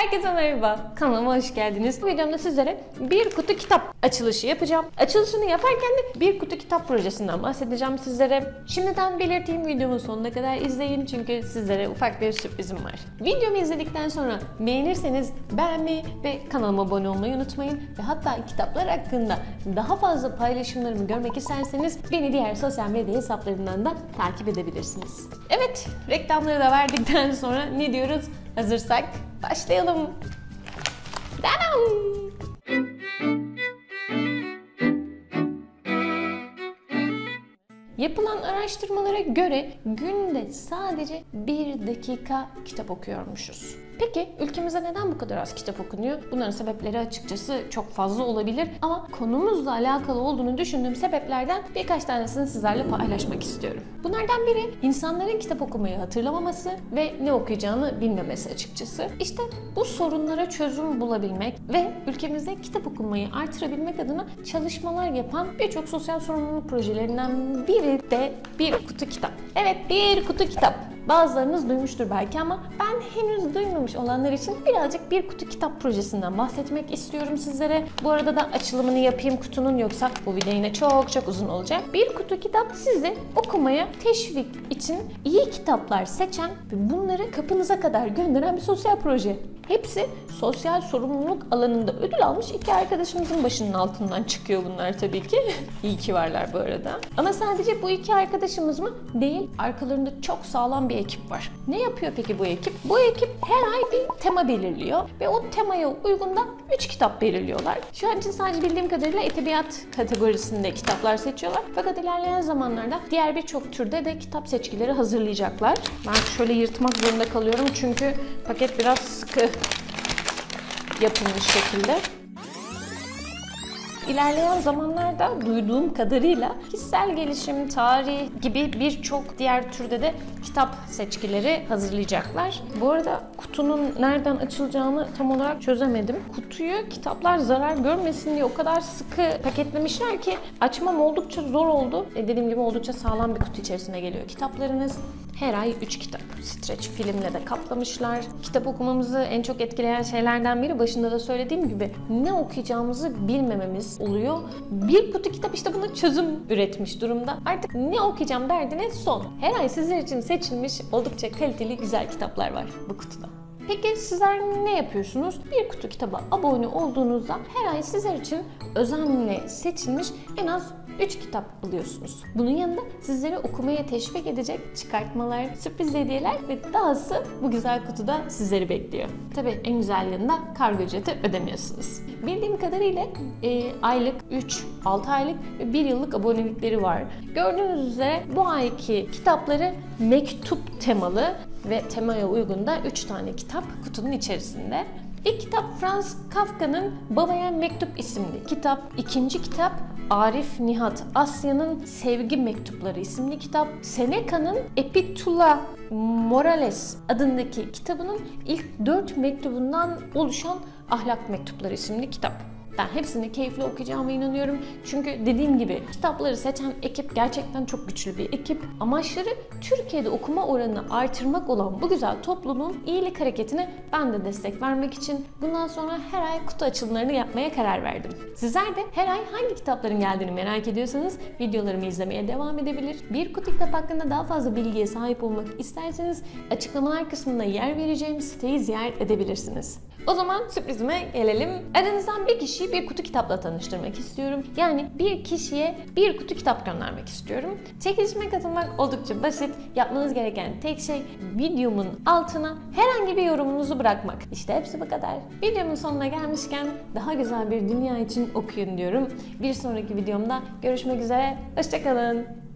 Herkese merhaba, kanalıma hoş geldiniz. Bu videomda sizlere bir kutu kitap açılışı yapacağım. Açılışını yaparken de bir kutu kitap projesinden bahsedeceğim sizlere. Şimdiden belirteyim videomun sonuna kadar izleyin çünkü sizlere ufak bir sürprizim var. Videomu izledikten sonra beğenirseniz beğenmeyi ve kanalıma abone olmayı unutmayın. Ve hatta kitaplar hakkında daha fazla paylaşımlarımı görmek isterseniz beni diğer sosyal medya hesaplarından da takip edebilirsiniz. Evet, reklamları da verdikten sonra ne diyoruz? Hazırsak başlayalım. Danam! Yapılan araştırmalara göre günde sadece bir dakika kitap okuyormuşuz. Peki ülkemizde neden bu kadar az kitap okunuyor? Bunların sebepleri açıkçası çok fazla olabilir ama konumuzla alakalı olduğunu düşündüğüm sebeplerden birkaç tanesini sizlerle paylaşmak istiyorum. Bunlardan biri insanların kitap okumayı hatırlamaması ve ne okuyacağını bilmemesi açıkçası. İşte bu sorunlara çözüm bulabilmek ve ülkemizde kitap okumayı artırabilmek adına çalışmalar yapan birçok sosyal sorumluluk projelerinden biri de bir kutu kitap. Evet bir kutu kitap. Bazılarınız duymuştur belki ama ben henüz duymamış olanlar için birazcık bir kutu kitap projesinden bahsetmek istiyorum sizlere. Bu arada da açılımını yapayım kutunun yoksa bu video yine çok çok uzun olacak. Bir kutu kitap sizi okumaya teşvik için iyi kitaplar seçen ve bunları kapınıza kadar gönderen bir sosyal proje. Hepsi sosyal sorumluluk alanında ödül almış iki arkadaşımızın başının altından çıkıyor bunlar tabii ki. İyi ki varlar bu arada. Ama sadece bu iki arkadaşımız mı? Değil. Arkalarında çok sağlam bir ekip var. Ne yapıyor peki bu ekip? Bu ekip her ay bir tema belirliyor ve o temaya uygun da 3 kitap belirliyorlar. Şu an için sadece bildiğim kadarıyla edebiyat kategorisinde kitaplar seçiyorlar. Fakat ilerleyen zamanlarda diğer birçok türde de kitap seçkileri hazırlayacaklar. Ben şöyle yırtmak zorunda kalıyorum çünkü paket biraz sıkı yapılmış şekilde. İlerleyen zamanlarda duyduğum kadarıyla kişisel gelişim, tarih gibi birçok diğer türde de kitap seçkileri hazırlayacaklar. Bu arada kutunun nereden açılacağını tam olarak çözemedim. Kutuyu kitaplar zarar görmesin diye o kadar sıkı paketlemişler ki açmam oldukça zor oldu. E dediğim gibi oldukça sağlam bir kutu içerisine geliyor kitaplarınız. Her ay 3 kitap. Streç filmle de kaplamışlar. Kitap okumamızı en çok etkileyen şeylerden biri başında da söylediğim gibi ne okuyacağımızı bilmememiz oluyor. Bir kutu kitap işte buna çözüm üretmiş durumda. Artık ne okuyacağım derdine son. Her ay sizler için seçilmiş oldukça kaliteli güzel kitaplar var bu kutuda. Peki sizler ne yapıyorsunuz? Bir kutu kitaba abone olduğunuzda her ay sizler için özenle seçilmiş en az 3 kitap buluyorsunuz. Bunun yanında sizleri okumaya teşvik edecek çıkartmalar, sürpriz hediyeler ve dahası bu güzel kutuda sizleri bekliyor. Tabii en güzel yanında kargo ücreti ödemiyorsunuz. Bildiğim kadarıyla e, aylık 3, 6 aylık ve 1 yıllık abonelikleri var. Gördüğünüz üzere bu ayki kitapları mektup temalı ve temaya uygun da 3 tane kitap kutunun içerisinde. İlk kitap Franz Kafka'nın Babaya Mektup isimli kitap. İkinci kitap Arif Nihat Asya'nın Sevgi Mektupları isimli kitap. Seneca'nın Epitula Morales adındaki kitabının ilk dört mektubundan oluşan Ahlak Mektupları isimli kitap. Ben hepsini keyifli okuyacağıma inanıyorum. Çünkü dediğim gibi kitapları seçen ekip gerçekten çok güçlü bir ekip. Amaçları Türkiye'de okuma oranını artırmak olan bu güzel topluluğun iyilik hareketine ben de destek vermek için bundan sonra her ay kutu açılımlarını yapmaya karar verdim. Sizler de her ay hangi kitapların geldiğini merak ediyorsanız videolarımı izlemeye devam edebilir. Bir kutu kitap hakkında daha fazla bilgiye sahip olmak isterseniz açıklamalar kısmında yer vereceğim siteyi ziyaret edebilirsiniz. O zaman sürprizime gelelim. Aranızdan bir kişiyi bir kutu kitapla tanıştırmak istiyorum. Yani bir kişiye bir kutu kitap göndermek istiyorum. Çekilişime katılmak oldukça basit. Yapmanız gereken tek şey videomun altına herhangi bir yorumunuzu bırakmak. İşte hepsi bu kadar. Videomun sonuna gelmişken daha güzel bir dünya için okuyun diyorum. Bir sonraki videomda görüşmek üzere. Hoşçakalın.